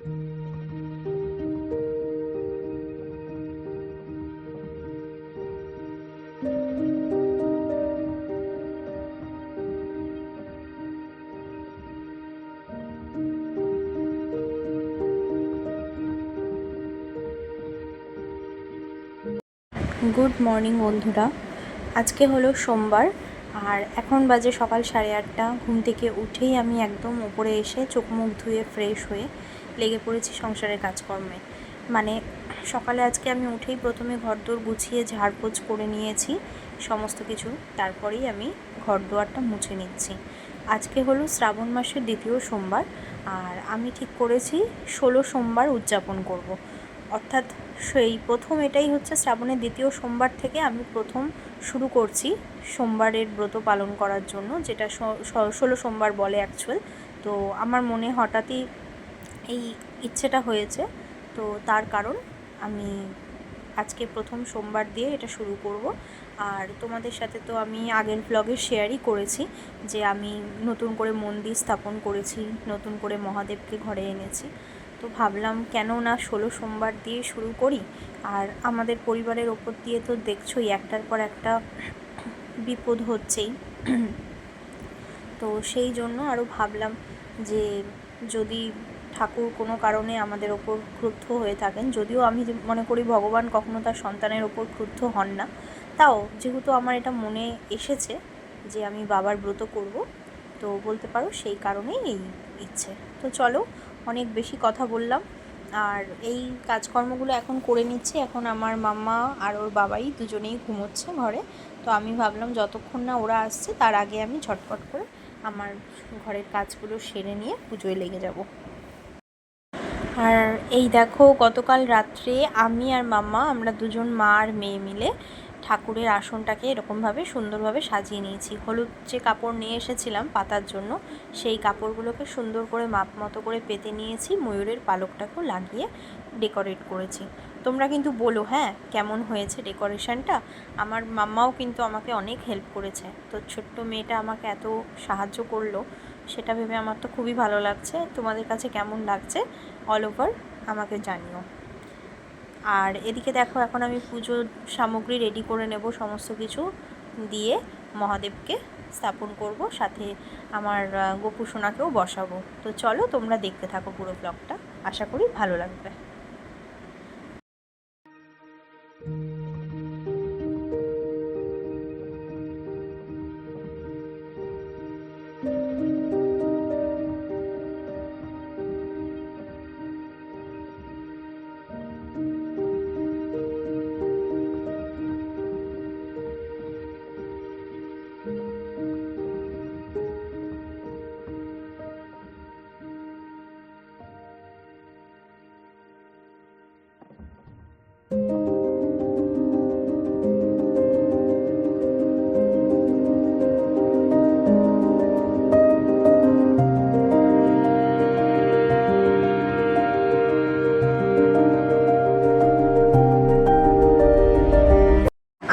Good morning, বন্ধুরা। আজকে হলো সোমবার, আর এখন বাজে সকাল সাড়ে আটটা। ঘুম থেকে উঠেই আমি একদম উপরে এসে চোখ মুখ ধুয়ে ফ্রেশ হয়ে লেগে পড়েছি সংসারের কাজকর্মে। মানে সকালে আজকে আমি উঠেই প্রথমে ঘরদোর গুছিয়ে, ঝাড়পোছ করে নিয়েছি, সমস্ত কিছু। তারপরেই আমি ঘর দুয়ারটা মুছে নিচ্ছি। আজকে হলো শ্রাবণ মাসের দ্বিতীয় সোমবার, আর আমি ঠিক করেছি ষোলো সোমবার উদযাপন করব। অর্থাৎ সেই প্রথম এটাই হচ্ছে শ্রাবণের দ্বিতীয় সোমবার থেকে আমি প্রথম শুরু করছি সোমবারের ব্রত পালন করার জন্য, যেটা ষোলো সোমবার বলে অ্যাকচুয়াল তো আমার মনে হঠাৎই এই ইচ্ছেটা হয়েছে। তো তার কারণ আমি আজকে প্রথম সোমবার দিয়ে এটা শুরু করব। আর তোমাদের সাথে তো আমি আগের ব্লগে শেয়ারই করেছি যে আমি নতুন করে মন্দির স্থাপন করেছি, নতুন করে মহাদেবকে ঘরে এনেছি। তো ভাবলাম কেন না ষোলো সোমবার দিয়ে শুরু করি। আর আমাদের পরিবারের ওপর দিয়ে তো দেখছোই, একটার পর একটা বিপদ হচ্ছেই। তো সেই জন্য আরও ভাবলাম যে যদি ঠাকুর কোনো কারণে আমাদের ওপর ক্রুদ্ধ হয়ে থাকেন। যদিও আমি মনে করি ভগবান কখনো তার সন্তানের ওপর ক্রুদ্ধ হন না। তাও যেহেতু আমার এটা মনে এসেছে যে আমি বাবার ব্রত করব, তো বলতে পারো সেই কারণেই এই ইচ্ছে। তো চলো, অনেক বেশি কথা বললাম। আর এই কাজকর্মগুলো এখন করে নিচ্ছি। এখন আমার মাম্মা আর ওর বাবাই দুজনেই ঘুমোচ্ছে ঘরে। তো আমি ভাবলাম যতক্ষণ না ওরা আসছে, তার আগে আমি ঝটপট করে আমার ঘরের কাজগুলো সেরে নিয়ে পুজোয় লেগে যাব। আর এই দেখো, গতকাল রাত্রে আমি আর মাম্মা, আমরা দুজন মা আর মেয়ে মিলে ঠাকুরের আসনটাকে এরকমভাবে সুন্দরভাবে সাজিয়ে নিয়েছি। হলুদ যে কাপড় নিয়ে এসেছিলাম পাতার জন্য, সেই কাপড়গুলোকে সুন্দর করে মাপ মতো করে পেতে নিয়েছি, ময়ূরের পালকটাকেও লাগিয়ে ডেকোরেট করেছি। তোমরা কিন্তু বলো হ্যাঁ কেমন হয়েছে ডেকোরেশনটা? আমার মাম্মাও কিন্তু আমাকে অনেক হেল্প করেছে। তো ছোট্ট মেয়েটা আমাকে এত সাহায্য করল। সেটা ভেবে আমার তো খুবই ভালো লাগছে। তোমাদের কাছে কেমন লাগছে? অল ওভার আমাকে জানিও। আর এদিকে দেখো, এখন আমি পুজো সামগ্রী রেডি করে নেব সমস্ত কিছু দিয়ে মহাদেবকে স্থাপন করব, সাথে আমার গোপু সোনাকেও বসাবো। তো চলো তোমরা দেখতে থাকো পুরো ব্লগটা আশা করি ভালো লাগবে।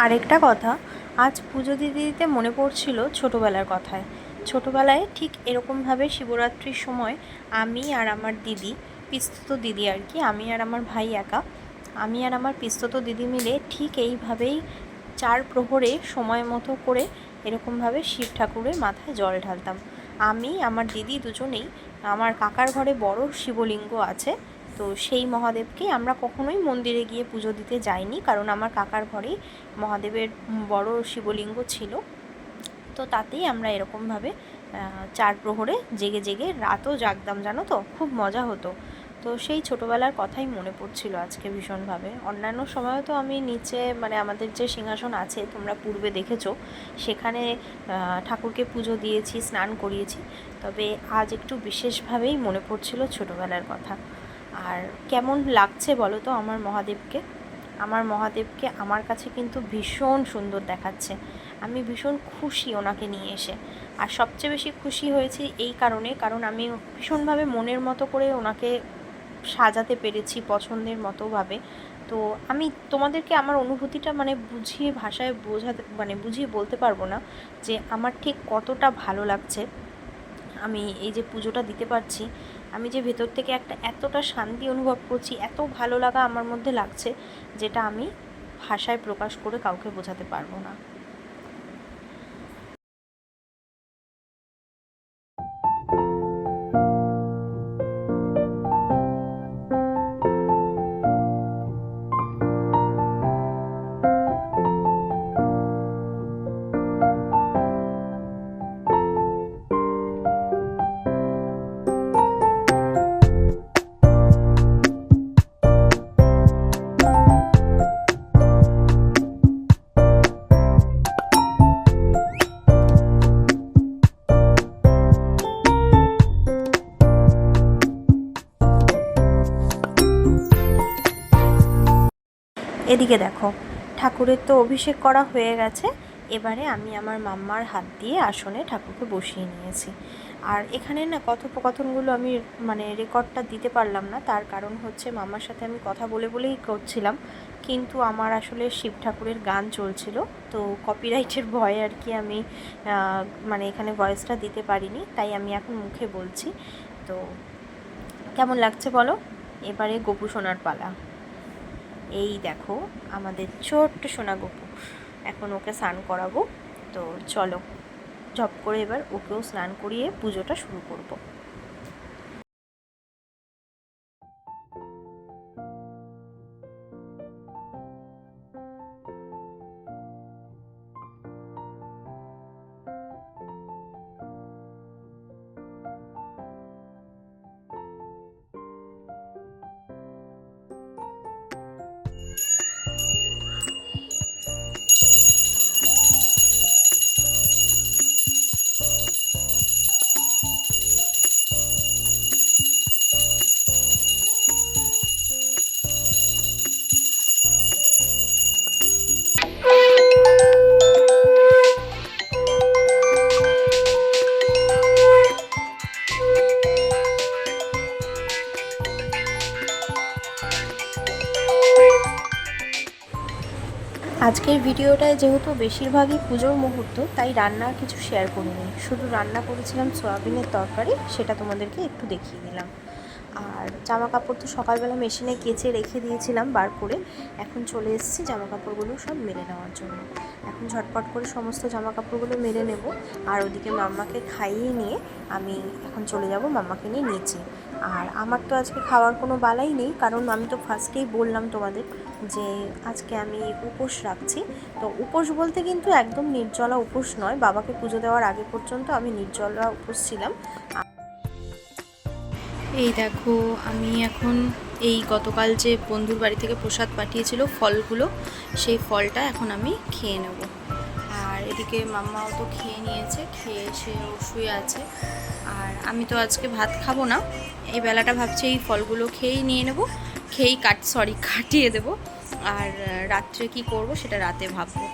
আরেকটা কথা, আজ পুজো দিতে দিতে মনে পড়ছিল ছোটোবেলার কথায়। ছোটোবেলায় ঠিক এরকমভাবে শিবরাত্রির সময় আমি আর আমার দিদি, পিস্তত দিদি আর কি, আমি আর আমার ভাই একা, আমি আর আমার পিস্তত দিদি মিলে ঠিক এইভাবেই চার প্রহরে সময় মতো করে এরকমভাবে শিব ঠাকুরের মাথায় জল ঢালতাম। আমি, আমার দিদি দুজনেই, আমার কাকার ঘরে বড় শিবলিঙ্গ আছে তো সেই মহাদেবকে আমরা কখনোই মন্দিরে গিয়ে পুজো দিতে যাইনি, কারণ আমার কাকার ঘরেই মহাদেবের বড় শিবলিঙ্গ ছিল। তো তাতেই আমরা এরকমভাবে চার প্রহরে জেগে জেগে রাতও জাগতাম, জানো তো? খুব মজা হতো। তো সেই ছোটোবেলার কথাই মনে পড়ছিল আজকে ভীষণভাবে। অন্যান্য সময়ও তো আমি নিচে মানে আমাদের যে সিংহাসন আছে, তোমরা পূর্বে দেখেছ, সেখানে ঠাকুরকে পুজো দিয়েছি, স্নান করিয়েছি। তবে আজ একটু বিশেষভাবেই মনে পড়ছিল ছোটোবেলার কথা। আর কেমন লাগছে বলো তো আমার মহাদেবকে? আমার মহাদেবকে আমার কাছে কিন্তু ভীষণ সুন্দর দেখাচ্ছে। আমি ভীষণ খুশি ওনাকে নিয়ে এসে। আর সবচেয়ে বেশি খুশি হয়েছি এই কারণে, কারণ আমি ভীষণভাবে মনের মতো করে ওনাকে সাজাতে পেরেছি পছন্দের মতোভাবে তো আমি তোমাদেরকে আমার অনুভূতিটা মানে বুঝিয়ে ভাষায় বোঝাতে মানে বুঝিয়ে বলতে পারব না যে আমার ঠিক কতটা ভালো লাগছে। আমি এই যে পুজোটা দিতে পারছি, আমি যে ভেতর থেকে একটা এতটা শান্তি অনুভব করছি, এত ভালো লাগা আমার মধ্যে লাগছে, যেটা আমি ভাষায় প্রকাশ করে কাউকে বোঝাতে পারব না। এদিকে দেখো, ঠাকুরের তো অভিষেক করা হয়ে গেছে। এবারে আমি আমার মাম্মার হাত দিয়ে আসনে ঠাকুরকে বসিয়ে নিয়েছি। আর এখানে না কথোপকথনগুলো আমি মানে রেকর্ডটা দিতে পারলাম না, তার কারণ হচ্ছে মাম্মার সাথে আমি কথা বলে বলেই করছিলাম। কিন্তু আমার আসলে শিব ঠাকুরের গান চলছিল, তো কপিরাইটের ভয়ে আর কি আমি মানে এখানে ভয়েসটা দিতে পারিনি, তাই আমি এখন মুখে বলছি। তো কেমন লাগছে বলো? এবারে গোপু সোনার পালা। এই দেখো আমাদের ছোট্ট সোনা গপু এখন ওকে স্নান করাবো তো চলো, ঝপ করে এবার ওকেও স্নান করিয়ে পুজোটা শুরু করব। আজকের ভিডিওটায় যেহেতু বেশিরভাগই পুজোর মুহূর্ত, তাই রান্নার কিছু শেয়ার করিনি। শুধু রান্না করেছিলাম সয়াবিনের তরকারি, সেটা তোমাদেরকে একটু দেখিয়ে দিলাম। আর জামা কাপড় তো সকালবেলা মেশিনে কেচে রেখে দিয়েছিলাম বার করে, এখন চলে এসেছি জামা কাপড়গুলো সব মেলে নেওয়ার জন্য। এখন ঝটপট করে সমস্ত জামা কাপড়গুলো মেলে নেব, আর ওদিকে মাম্মাকে খাইয়ে নিয়ে আমি এখন চলে যাব মাম্মাকে নিয়ে নিচে। আর আমার তো আজকে খাওয়ার কোনো বালাই নেই, কারণ আমি তো ফার্স্টেই বললাম তোমাদের যে আজকে আমি উপোস রাখছি। তো উপোস বলতে কিন্তু একদম নির্জলা উপোস নয়। বাবাকে পুজো দেওয়ার আগে পর্যন্ত আমি নির্জলা উপোস ছিলাম। এই দেখো, আমি এখন এই গতকাল যে বন্ধুর বাড়ি থেকে প্রসাদ পাঠিয়েছিল ফলগুলো, সেই ফলটা এখন আমি খেয়ে নেব। আর এদিকে মাম্মাও তো খেয়ে নিয়েছে, খেয়ে ও শুয়ে আছে। আর আমি তো আজকে ভাত খাব না। এই বেলাটা ভাবছি এই ফলগুলো খেয়েই নিয়ে নেব। খেয়েই কাট সরি কাটিয়ে দেবো। আর রাত্রে কি করব সেটা রাতে ভাববো।